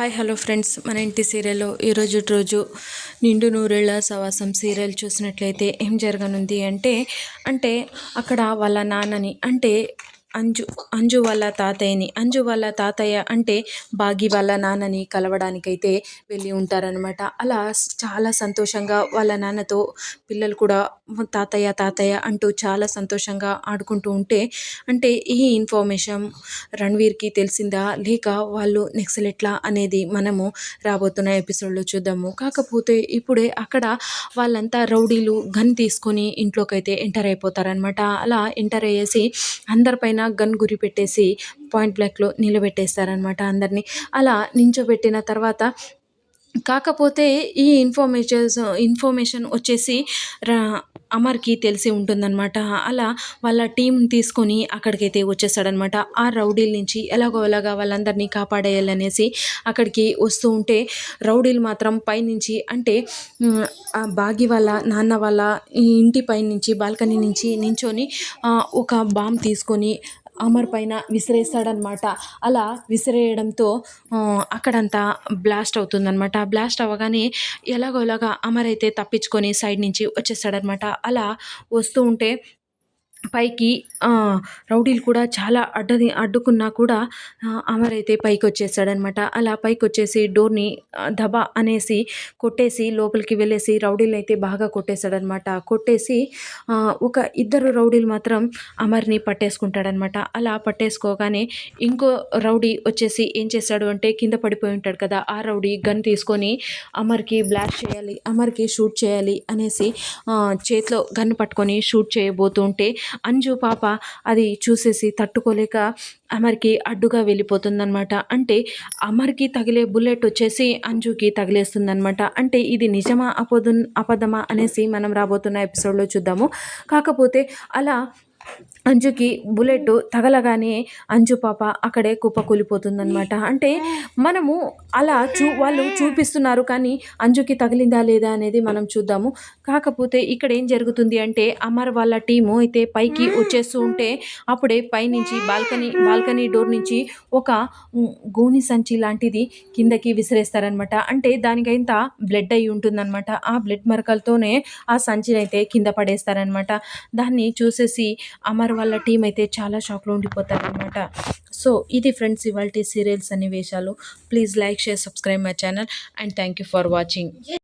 Hi hello friends. మన ఇంటి సీరియల్లో ఈరోజు రోజు నిండు నూరేళ్ళ సవాసం సీరియల్ చూసినట్లయితే ఏం జరగనుంది అంటే అంటే అక్కడ వాళ్ళ నాన్నని అంటే అంజు అంజు వాళ్ళ తాతయ్యని. అంజు వాళ్ళ తాతయ్య అంటే బాగి వాళ్ళ నాన్నని కలవడానికైతే వెళ్ళి ఉంటారనమాట అలా చాలా సంతోషంగా వాళ్ళ నాన్నతో పిల్లలు కూడా తాతయ్య తాతయ్య అంటూ చాలా సంతోషంగా ఆడుకుంటూ ఉంటే అంటే ఈ ఇన్ఫర్మేషన్ రణ్వీర్కి తెలిసిందా? లేక వాళ్ళు నెక్స్ట్ ఎట్లా అనేది మనము రాబోతున్న ఎపిసోడ్లో చూద్దాము. కాకపోతే ఇప్పుడే అక్కడ వాళ్ళంతా రౌడీలు గన్ తీసుకొని ఇంట్లోకి అయితే ఎంటర్ అయిపోతారనమాట అలా ఎంటర్ అయ్యేసి అందరిపైన గన్ గురి పెట్టేసి పాయింట్ బ్లాక్లో నిలబెట్టేస్తారనమాట అందరినీ. అలా నించోబెట్టిన తర్వాత కాకపోతే ఈ ఇన్ఫర్మేషన్స్ ఇన్ఫర్మేషన్ వచ్చేసి రా అమర్కి తెలిసి ఉంటుందన్నమాట. అలా వాళ్ళ టీం తీసుకొని అక్కడికైతే వచ్చేస్తాడనమాట ఆ రౌడీల నుంచి ఎలాగో ఎలాగా వాళ్ళందరినీ కాపాడేయాలనేసి అక్కడికి వస్తూ ఉంటే రౌడీలు మాత్రం పైనుంచి అంటే బాగి వాళ్ళ నాన్న వాళ్ళ ఇంటి పైనుంచి బాల్కనీ నుంచి నించొని ఒక బాంబ్ తీసుకొని అమర్ పైన విసిరేస్తాడనమాట అలా విసిరేయడంతో అక్కడంతా బ్లాస్ట్ అవుతుందనమాట బ్లాస్ట్ అవ్వగానే ఎలాగోలాగా అమర్ అయితే తప్పించుకొని సైడ్ నుంచి వచ్చేస్తాడనమాట అలా వస్తూ ఉంటే పైకి రౌడీలు కూడా చాలా అడ్డది అడ్డుకున్నా కూడా అమర్ అయితే పైకి వచ్చేసాడనమాట అలా పైకి వచ్చేసి డోర్ని దబా అనేసి కొట్టేసి లోపలికి వెళ్ళేసి రౌడీలు అయితే బాగా కొట్టేశాడనమాట కొట్టేసి ఒక ఇద్దరు రౌడీలు మాత్రం అమర్ని పట్టేసుకుంటాడనమాట అలా పట్టేసుకోగానే ఇంకో రౌడీ వచ్చేసి ఏం చేశాడు అంటే కింద పడిపోయి ఉంటాడు కదా ఆ రౌడీ గన్ తీసుకొని అమర్కి బ్లాస్ట్ చేయాలి అమర్కి షూట్ చేయాలి అనేసి చేతిలో గన్ పట్టుకొని షూట్ చేయబోతుంటే అంజు పాప అది చూసేసి తట్టుకోలేక అమర్కి అడ్డుగా వెళ్ళిపోతుందనమాట అంటే అమర్కి తగిలే బుల్లెట్ వచ్చేసి అంజుకి తగిలేస్తుందనమాట అంటే ఇది నిజమా అపదు అపదమా అనేసి మనం రాబోతున్న ఎపిసోడ్లో చూద్దాము. కాకపోతే అలా అంజుకి బుల్లెట్ తగలగానే అంజు పాప అక్కడే కుప్ప కూలిపోతుందనమాట అంటే మనము అలా చూ వాళ్ళు చూపిస్తున్నారు కానీ అంజుకి తగిలిందా లేదా అనేది మనం చూద్దాము. కాకపోతే ఇక్కడ ఏం జరుగుతుంది అంటే అమర్ వాళ్ళ టీము అయితే పైకి వచ్చేస్తూ ఉంటే అప్పుడే పైనుంచి బాల్కనీ బాల్కనీ డోర్ నుంచి ఒక గోని సంచి లాంటిది కిందకి విసిరేస్తారనమాట అంటే దానికైంత బ్లడ్ అయి ఉంటుందన్నమాట. ఆ బ్లడ్ మరకలతోనే ఆ సంచిని అయితే కింద పడేస్తారనమాట దాన్ని చూసేసి అమర్ వాళ్ళ టీం అయితే చాలా షాక్లో ఉండిపోతారనమాట సో ఇది ఫ్రెండ్స్ ఇవాళ సీరియల్స్ అన్ని వేశాలు please like share subscribe my channel and thank you for watching